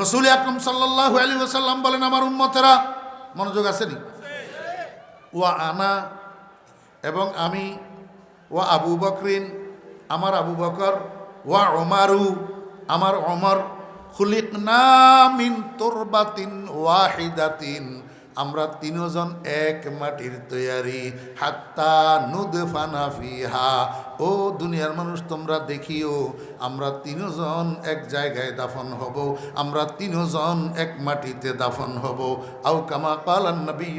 রসুল আকরম সাল্লাহ আলী ওসাল্লাম বলেন, আমার উম্মতেরা মনোযোগ আসেনি। ওয়া আনা এবং আমি, ওয়া আবু বকরিন, আমার আবু বকর, ওয়া ওমারু আমার অমর খুলিক নামিন মিন তোরবাতিন ওয়াহিদাতিন। আমরা তিনজন এক মাটির তৈয়ারি, হাত্তা নুদ ফানা ফিহা। ও দুনিয়ার মানুষ, তোমরা দেখিও, আমরা তিনজন এক জায়গায় দাফন হব, আমরা তিনজন এক মাটিতে দাফন হব। আউ কামা কালান নবী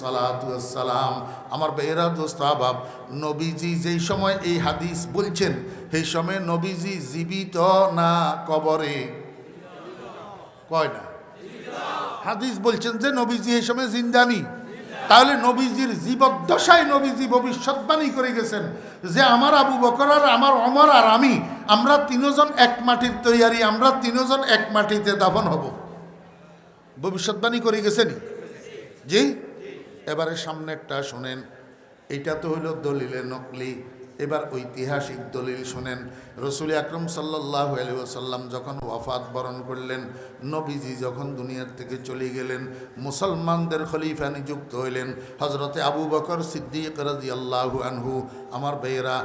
সালাতু সালাম আমার বেহরা দোস্তাবাব নবীজি যেই সময় এই হাদিস বলছেন, সেই সময় নবীজি জীবিত না কবরে? কয় না? হাদিস বলছেন যে নবীজি এই সময় জিন্দানি। তাহলে নবীজির জীবদ্দশায় নবীজি ভবিষ্যৎবাণী করে গেছেন যে আমার আবু বকর আর আমার অমর আর আমি, আমরা তিনজন এক মাটির তৈয়ারি, আমরা তিনজন এক মাটিতে দাফন হব। ভবিষ্যৎবাণী করে গেছেন জি? এবারে সামনেরটা শোনেন, এটা তো হইল দলিলে নকলি। এবার ঐতিহাসিক দলিল শোনেন। রসুল আকরম সাল্লাহ আলহাম যখন ওয়াফাত বরণ করলেন, নবীজি যখন দুনিয়ার থেকে চলে গেলেন, মুসলমানদের খলিফা নিযুক্ত হইলেন। হজরতে আবু বকর সিদ্দিক রাজি আল্লাহু আনহু, আমার বেয়েরা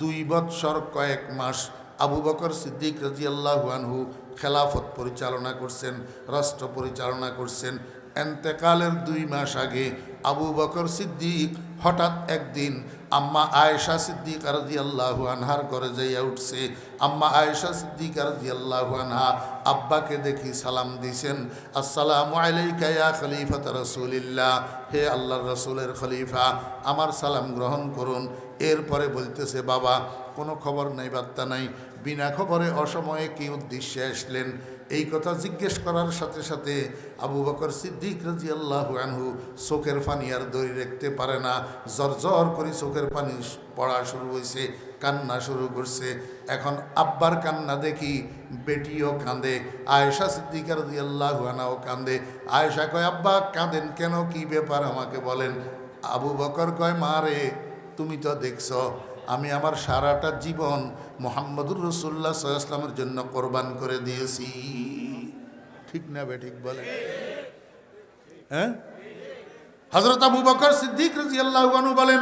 দুই বৎসর কয়েক মাস আবু বকর সিদ্দিক রাজি আল্লাহু আনহু খেলাফত পরিচালনা করছেন, রাষ্ট্র পরিচালনা করছেন। এন্তেকালের দুই মাস আগে আবু বকর সিদ্দিক হঠাৎ একদিন আম্মা আয়েশা সিদ্দিক আল্লাহু আনহার ঘরে যাইয়া উঠছে। আম্মা আয়েশা সিদ্দিক আল্লাহু আনহা আব্বাকে দেখি সালাম দিছেন। আসসালামু আলাইকা ইয়া খলিফাত রাসূলিল্লাহ, হে আল্লাহর রসুলের খলিফা, আমার সালাম গ্রহণ করুন। এরপরে বলতেছে, বাবা, কোনো খবর নাই, বার্তা নাই। বিনা খবরে অসময়ে কি উদ্দেশ্যে আসলেন? এই কথা জিজ্ঞেস করার সাথে সাথে আবু বকর সিদ্দিক রাজি আল্লাহ আনহু চোখের পানি আর দড়ি রাখতে পারে না। জ্বর করে চোখের পানি পড়া শুরু হয়েছে কান্না শুরু করছে। এখন আব্বার কান্না দেখি, বেটিও কাঁদে, আয়েশা সিদ্দিকার আল্লাহ আনাও কাঁদে। আয়েশা কয়, আব্বা, কাঁদেন কেন? কি ব্যাপার আমাকে বলেন? আবু বকর কয়, মা রে, তুমি তো দেখছ, আমি আমার সারাটা জীবন মোহাম্মদুর রসুল্লাহ সাল্লামের জন্য কোরবান করে দিয়েছি। ঠিক না বে, ঠিক বলে। হ্যাঁ? হজরত আবু বকর সিদ্দিক রাজি আল্লাহ বলেন,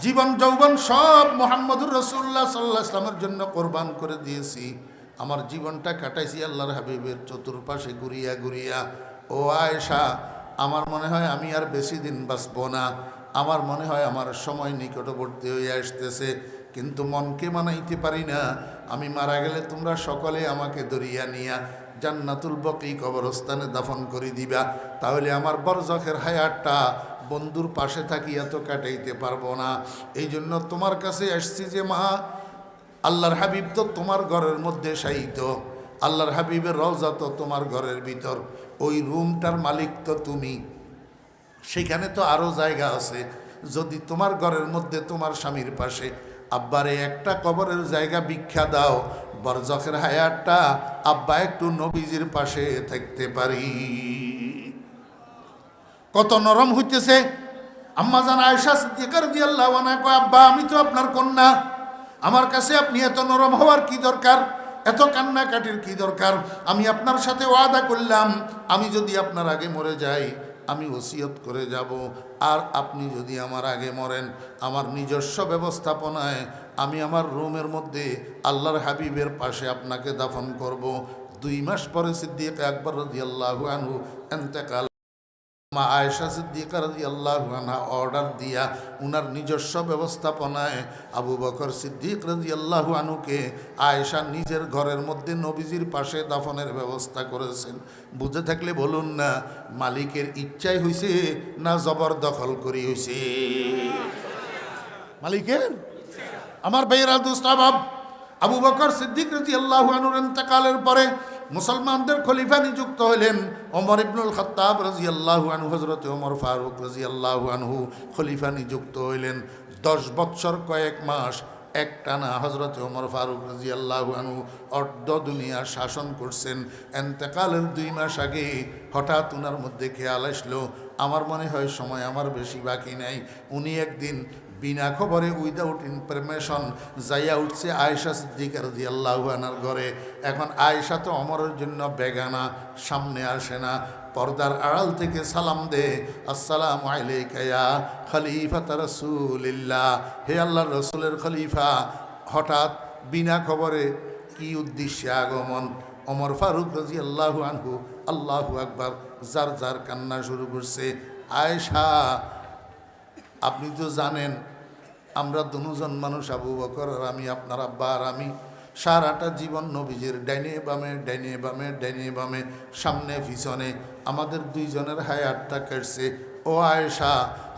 জীবন যৌবন সব মোহাম্মদুর রসুল্লাহ সাল্লাহ ইসলামের জন্য কোরবান করে দিয়েছি। আমার জীবনটা কাটাইছি আল্লাহর হাবিবের চতুর্পাশে ঘুরিয়া ঘুরিয়া। ও আয়েশা, আমার মনে হয় আমি আর বেশি দিন বাঁচব না। আমার মনে হয় আমার সময় নিকটবর্তী হয়ে আসতেছে। কিন্তু মনকে মানাইতে পারি না। আমি মারা গেলে তোমরা সকলে আমাকে দরিয়া নিয়া জান্নাতুল বকি কবরস্থানে দাফন করে দিবা। তাহলে আমার বরজখের হায়ারটা বন্ধুর পাশে থাকি এত কাটাইতে পারব না। এই জন্য তোমার কাছে আসছি যে মা, আল্লাহর হাবিব তো তোমার ঘরের মধ্যে সাহিত আল্লাহর হাবিবের রওজা তো তোমার ঘরের ভিতর। ওই রুমটার মালিক তো তুমি। সেখানে তো আরও জায়গা আছে। যদি তোমার ঘরের মধ্যে তোমার স্বামীর পাশে আব্বারে একটা কবরের জায়গা ভিক্ষা দাও, বরজখের হায়ারটা আব্বা একটু নবীজির পাশে থাকতে পারি। কত নরম হইতেছে। আম্মা জান আয়সা সিদ্দিকার দিয়ে আল্লাহ কয়, আব্বা, আমি তো আপনার কন্যা। আমার কাছে আপনি এত নরম হওয়ার কি দরকার? এত কান্নাকাটির কি দরকার? আমি আপনার সাথে ওয়াদা করলাম। আমি যদি আপনার আগে মরে যাই, আমি ওসিয়ত করে যাব। আর আপনি যদি আমার আগে মরেন, আমার নিজস্ব ব্যবস্থাপনায় আমি আমার রুমের মধ্যে আল্লাহর হাবিবের পাশে আপনাকে দাফন করব। দুই মাস পরে সিদ্দিক আকবর রদি আল্লাহ আনহু এন্তেকাল মা আয়েশা সিদ্দিকা রাজি অর্ডার দিয়া উনার নিজস্ব ব্যবস্থাপনায় আবু বকর সিদ্দিক রাজি আল্লাহ আনুকে আয়েশা নিজের ঘরের মধ্যে নবীজির পাশে দাফনের ব্যবস্থা করেছেন। বুঝে থাকলে বলুন না, মালিকের ইচ্ছাই হইছে না জবরদখল করি হয়েছে মালিকের? আমার বেয়েরা দুস্তাবাব আবু বকর সিদ্দিক রাজি আল্লাহ আনুর এন্তকালের পরে মুসলমানদের খলিফা নিযুক্ত হইলেন ওমর ইবনুল খত্তাব রাজি আল্লাহু আনহু হজরত ওমর ফারুক রাজি আল্লাহু আনহু খলিফা নিযুক্ত হইলেন। দশ বৎসর কয়েক মাস একটানা হজরত ওমর ফারুক রাজি আল্লাহু আনহু অর্ধ দুনিয়া শাসন করছেন। এন্তেকালের দুই মাস আগে হঠাৎ উনার মধ্যে খেয়াল আসলো, আমার মনে হয় সময় আমার বেশি বাকি নাই। উনি একদিন বিনা খবরে উইদাউট ইনফরমেশন যাইয়া উঠছে আয়েশা সিদ্দিকার দি ঘরে। এখন আয়েশা তো অমরের জন্য বেগানা, সামনে আসে না। পর্দার আড়াল থেকে সালাম দে। আসসালামু আলাইকা ইয়া খলিফাত রাসূলিল্লাহ। হে আল্লাহর রসুলের খলিফা, হঠাৎ বিনা খবরে কি উদ্দেশ্যে আগমন? অমর ফারুক রাজি আল্লাহু আনহু, আল্লাহু আকবার, যার যার কান্না শুরু করছে। আয়েশা আপনি তো জানেন, আমরা দুজন মানুষ, আবু বকর আর আমি, আপনার আব্বা আর আমি, সারাটা জীবন নবীজির ডাইনে বামে ডাইনে বামে ডাইনে বামে, সামনে, পিছনে, আমাদের দুইজনের হায়াতটা কেটছে। ও আয়েশা,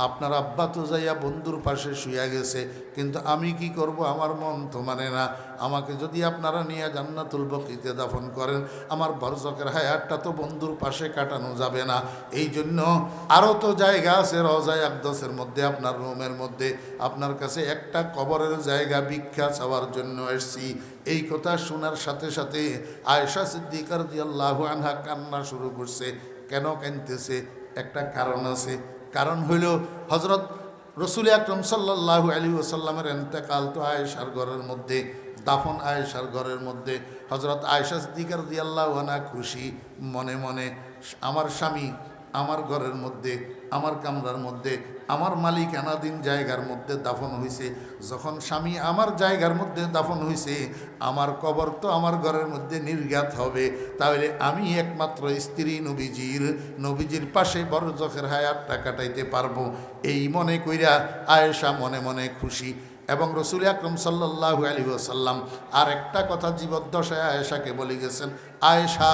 আপনার আব্বা তো যাইয়া বন্ধুর পাশে শুয়ে গেছে, কিন্তু আমি কি করব? আমার মন তো মানে না। আমাকে যদি আপনারা নিয়ে জান্নাতুল বকিতে দাফন করেন, আমার বরজকের হায়াতটা তো বন্ধুর পাশে কাটানো যাবে না। এই জন্য আরও তো জায়গা আছে রজায় আকদসের মধ্যে, আপনার রুমের মধ্যে। আপনার কাছে একটা কবরের জায়গা ভিক্ষা চাওয়ার জন্য এসছি। এই কথা শোনার সাথে সাথে আয়েশা সিদ্দিকার দিয়াল্লাহু আনহা কান্না শুরু করছে, কেন কানতেছে একটা কারণ আছে। কারণ হইল হজরত রসুল আকরম সাল্লাহু আলী ওসাল্লামের এন্তেকাল তো আয়েশার ঘরের মধ্যে, দাফন আয়েশার ঘরের মধ্যে। হজরত আয়েশা সিদ্দিকার দিয়াল্লাহ আনা খুশি মনে মনে, আমার স্বামী আমার ঘরের মধ্যে, আমার কামরার মধ্যে, আমার মালিক আনাদিন জায়গার মধ্যে দাফন হয়েছে যখন স্বামী আমার জায়গার মধ্যে দাফন হয়েছে আমার কবর তো আমার ঘরের মধ্যে নির্ঘাত হবে। তাহলে আমি একমাত্র স্ত্রী নবীজির নবীজির পাশে বড় চোখের হায়াতটা কাটাইতে পারব। এই মনে কইরা আয়েশা মনে মনে খুশি। এবং রসুল আকরম সাল্লাহ আলী আসাল্লাম আর একটা কথা জীবদ্দশায় আয়েশাকে বলে গেছেন, আয়েশা,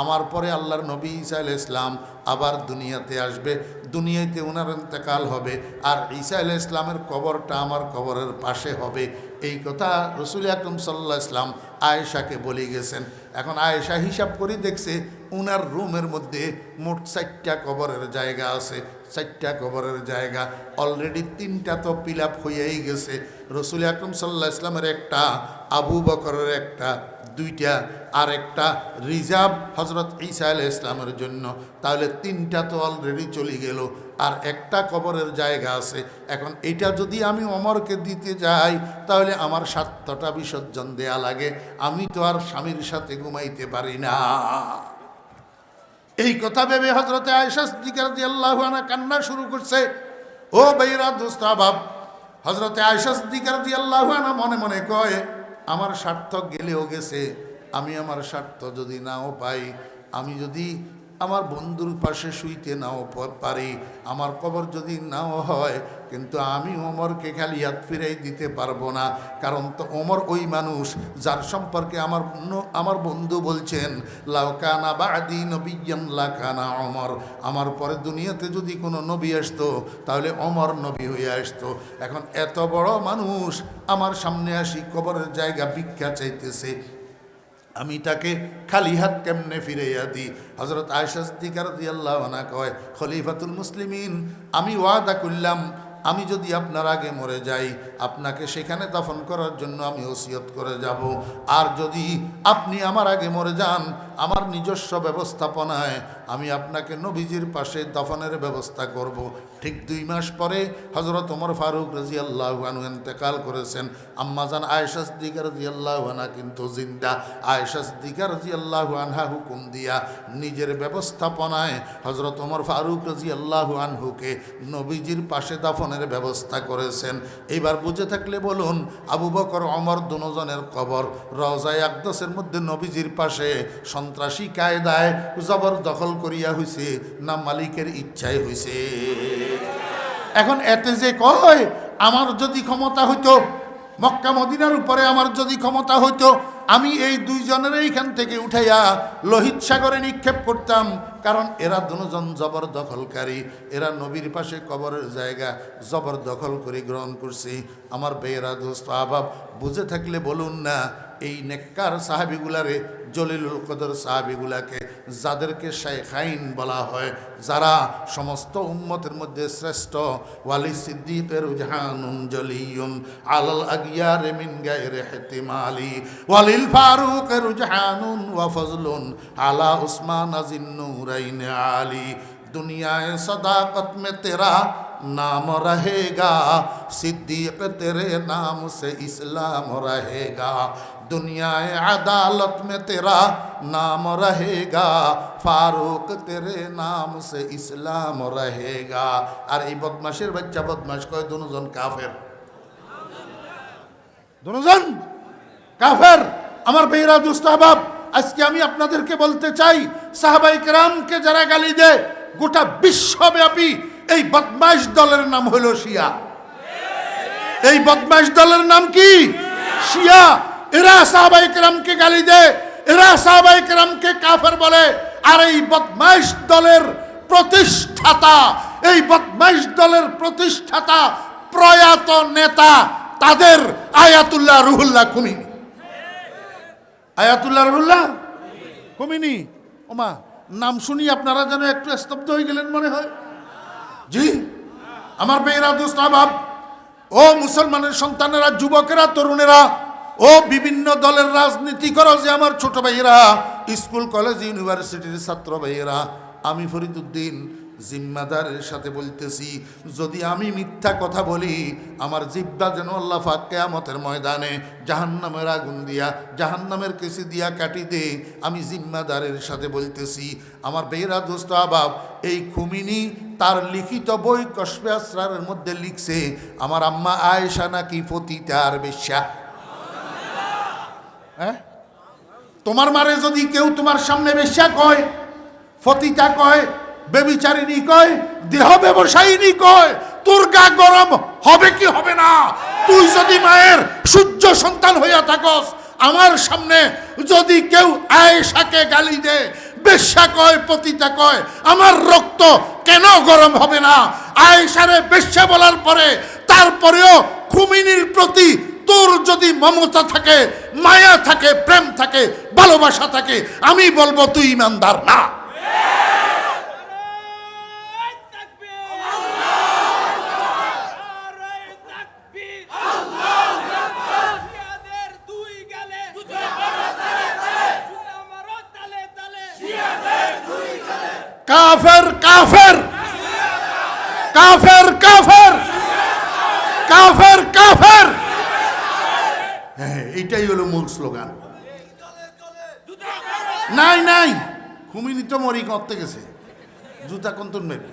আমার পরে আল্লাহর নবী ইসা আল ইসলাম আবার দুনিয়াতে আসবে, দুনিয়াতে ওনার ইন্তেকাল হবে আর ঈসা আল ইসলামের কবরটা আমার কবরের পাশে হবে। এই কথা রসুল আকরম সাল্লাহ ইসলাম আয়েশাকে বলে গেছেন। এখন আয়েশা হিসাব করে দেখছে উনার রুমের মধ্যে মোট চারটা কবরের জায়গা আছে, চারটা কবরের জায়গা। অলরেডি তিনটা তো পিল আপ হয়েই গেছে। রসুল আকরম সাল্লাহ ইসলামের একটা, আবু বকরের একটা, দুইটা, আর একটা রিজার্ভ হজরত ঈসা আল ইসলামের জন্য। তাহলে তিনটা তো অলরেডি চলে গেল। আর একটা কবরের জায়গা আছে। এখন এটা যদি আমি অমরকে দিতে যাই, তাহলে আমার স্বার্থটা বিসর্জন দেয়া লাগে। আমি তো আর স্বামীর সাথে ঘুমাইতে পারি না। এই কথা ভেবে হজরতে আয়সা সিদ্দিকার আল্লাহ কান্না শুরু করছে। ও বেইরা দুস্তাবাব হজরতে আয়সা সিদ্দিকার আল্লাহ মনে মনে কয়, আমার স্বার্থ গেলেও গেছে, আমি আমার স্বার্থ যদি নাও পাই, আমি যদি আমার বন্ধুর পাশে শুইতে নাও পারি আমার কবর যদি নাও হয়, কিন্তু আমি ওমরকে খালি হাত ফিরাই দিতে পারব না। কারণ তো ওমর ওই মানুষ যার সম্পর্কে আমার আমার বন্ধু বলছেন লাউকানা বাদি নবিয়ান লাকানা অমর আমার পরে দুনিয়াতে যদি কোনো নবী আসতো, তাহলে অমর নবী হয়ে আসতো। এখন এত বড় মানুষ আমার সামনে আসি কবরের জায়গা ভিক্ষা চাইতেছে। আমি তাকে খালি হাত কেমনে ফিরাইয়া দিই? হজরত আয়সাস্তিকার দিয়াল্লাহ কয়, খলিফাতুল মুসলিমিন, আমি ওয়াদা করলাম, আমি যদি আপনার আগে মরে যাই, আপনাকে সেখানে দাফন করার জন্য আমি ওসিয়ত করে যাব। আর যদি আপনি আমার আগে মরে যান আমার নিজস্ব ব্যবস্থাপনায় আমি আপনাকে নবীজির পাশে দফনের ব্যবস্থা করব। ঠিক দুই মাস পরে হজরত ওমর ফারুক রাজি এতেকাল করেছেন। আম্মাজান আয়েশাস দিকার রাজি আল্লাহ কিন্তু জিন্দা। আয়েশাস দিকার রাজি আল্লাহ আনহা হুকুম দিয়া নিজের ব্যবস্থাপনায় হজরত ওমর ফারুক রাজি আল্লাহ আনহুকে নবীজির পাশে দাফনের ব্যবস্থা করেছেন। এইবার বুঝে থাকলে বলুন, আবু বকর অমর দুজনের কবর রজায় আকদসের মধ্যে নবীজির পাশে সন্ত্রাসী কায়দায় জবর দখল করিয়া হইছে, না মালিকের ইচ্ছায় হইছে। এখন এতে যে কয়, আমার যদি ক্ষমতা হইতো, মক্কা মদিনার উপরে আমার যদি ক্ষমতা হইতো, আমি এই দুইজনের এইখান থেকে উঠাইয়া লোহিত সাগরে নিক্ষেপ করতাম, কারণ এরা দুজন জবরদখলকারী এরা নবীর পাশে কবরের জায়গা জবরদখল করে গ্রহণ করছি। আমার বেয়েরা দোস্ত, আবাব, বুঝে থাকলে বলুন না, এই নেককার সাহাবিগুলারে জলিলুল কদর সাহাবিগুলাকে যাদেরকে শেখাইন বলা হয় যারা সমস্ত উম্মতের মধ্যে শ্রেষ্ঠ ওয়ালি সিদ্দিকের রুজহানুন জলিয়ুন আলাল আগিয়ার মিন গায়রে হেতিমালি ওয়ালিল ফারুক রুজহানুন ওয়া ফজলুন আলা উসমান আজিন নূরাইন আলী दुनिया सदाकत में तेरा नाम रहेगा सिद्दीक तेरे नाम से इस्लाम रहेगा दुनिया अदालत में तेरा नाम रहेगा फारूक तेरे नाम से इस्लाम रहेगा আর এই বদমাসের বাচ্চা বদমাস কয় দুজন কাফের দুজন কাফের আমার বেহরা দুস্তাহবাব আজকে আমি আপনাদেরকে বলতে চাই সাহাবাই কেরামকে যারা গালি দেয় গোটা বিশ্বব্যাপী এই বদমাইশ দলের নাম হলো শিয়া এই বদমাইশ দলের নাম কি শিয়া এরা সাহাবাই কেরামকে গালি দেয়, এরা সাহাবাই কেরামকে কাফের বলে। আর এই বদমাইশ দলের প্রতিষ্ঠাতা, এই বদমাইশ দলের প্রতিষ্ঠাতা প্রয়াত নেতা তাদের Ayatollah Ruhollah Khomeini Ayatollah Ruhollah Khomeini ওমা, নাম শুনি আপনারা যেন একটু স্তব্ধ হয়ে গেলেন মনে হয়। জি, আমার বেয়েরা দুস্তাবাব ও মুসলমানের সন্তানেরা, যুবকেরা, তরুণেরা ও বিভিন্ন দলের রাজনীতি করো যে আমার ছোট ভাইয়েরা, স্কুল, কলেজ, ইউনিভার্সিটির ছাত্র ভাইয়েরা, আমি ফরিদুদ্দিন জিম্মাদারের সাথে বলতেছি, যদি আমি মিথ্যা কথা বলি, আমার জিব্বা যেন আল্লাহ ফাক কেয়ামতের ময়দানে জাহান্নামের আগুন দিয়া, জাহান্নামের কেসি দিয়া কাটি দে, আমি জিম্মাদারের সাথে বলতেছি, আমার বেহরা দোস্ত আবাব, এই খুমিনি তার লিখিত বই কসবে আসরারের মধ্যে লিখছে, আমার আম্মা আয়েশা নাকি ফতিতার বেশ্যা। হ্যাঁ? তোমার মারে যদি কেউ তোমার সামনে বেশ্যা কয় ফতিতা কয় বেবিচারিনী কয়, দেহ ব্যবসায়িনী কয়, তোর গা গরম হবে কি হবে না? তুই যদি মায়ের সূর্য সন্তান হইয়া থাকস, আমার সামনে যদি কেউ আয়েশাকে গালি দে, বেশ্যা কয়, পতিতা কয়, আমার রক্ত কেন গরম হবে না? আয়েশারে বেশ্যা বলার পরে, তারপরেও খুমিনির প্রতি তোর যদি মমতা থাকে, মায়া থাকে, প্রেম থাকে, ভালোবাসা থাকে, আমি বলব তুই ইমানদার না। কাফের কাফের। কাফের কাফের। কাফের কাফের। এইটাই হলো মূল স্লোগান। নাই নাই, খুমিনি তো মরি করতে গেছে। জুতা কন্তন মেরে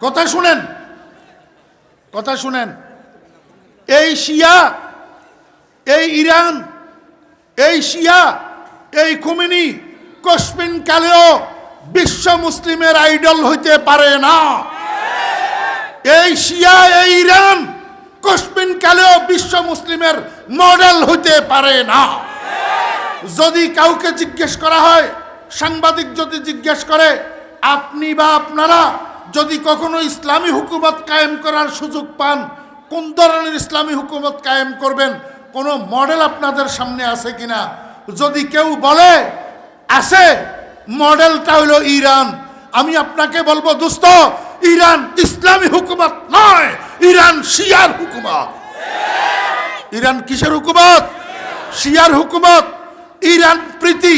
কথা শুনেন কথা শুনেন। এই শিয়া, এই ইরান, এই শিয়া, এই খুমিনি কসমিন কালেও বিশ্ব মুসলিমের আইডল হইতে পারে না। এই শিয়া, এই ইরান কসমিন কালেও বিশ্ব মুসলিমের মডেল হইতে পারে না। যদি কাউকে জিজ্ঞেস করা হয়, সাংবাদিক যদি জিজ্ঞেস করে, আপনি বা আপনারা যদি কখনো ইসলামী হুকুমত কায়েম করার সুযোগ পান, কোন ধরনের ইসলামী হুকুমত কায়েম করবেন, কোনো মডেল আপনাদের সামনে আছে কিনা? যদি কেউ বলে, আছে, মডেলটা হলো ইরান। আমি আপনাকে বলব, দোস্ত, ইরান ইসলামী হুকুমত নয়, ইরান শিয়ার হুকুমত। ইরান কিসের হুকুমত? শিয়ার হুকুমত। ইরান প্রীতি,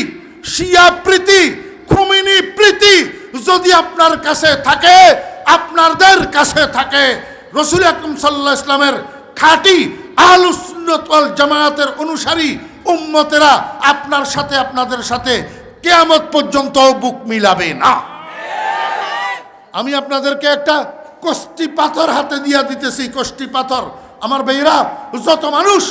শিয়া প্রীতি, খুমিনি প্রীতি যদি আপনার কাছে থাকে আপনাদের কাছে থাকে। রসুল আকরম সাল্লাহ ইসলামের খাঁটি আহলুসুন্নত জামায়াতের অনুসারী উম্মতেরা আপনার সাথে, আপনাদের সাথে কেয়ামত পর্যন্ত বুক মিলাবে না। আমি আপনাদেরকে একটা কষ্টি পাথর হাতে দিয়া দিতেছি, কষ্টি পাথর। আমার বেইরা যত মানুষ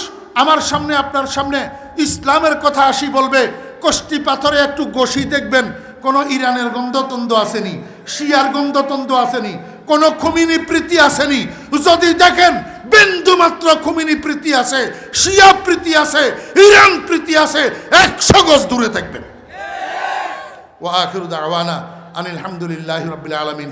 আমার সামনে, আপনার সামনে ইসলামের কথা আসি বলবে, কষ্টি পাথরে একটু গসি দেখবেন, কোনো ইরানের গন্ধতন্দ আসেনি, শিয়ার গন্ধতন্দ আসেনি, কোনো খুমিনি প্রীতি আসেনি। যদি দেখেন বিন্দু মাত্র খুমিনি প্রীতি আছে, শিয়া প্রীতি আছে, ইরান প্রীতি আছে, একশো গজ দূরে থাকবেন। ওয়া আখিরু দাওয়ানা আনিল হামদুলিল্লাহি রাব্বিল আলামিন।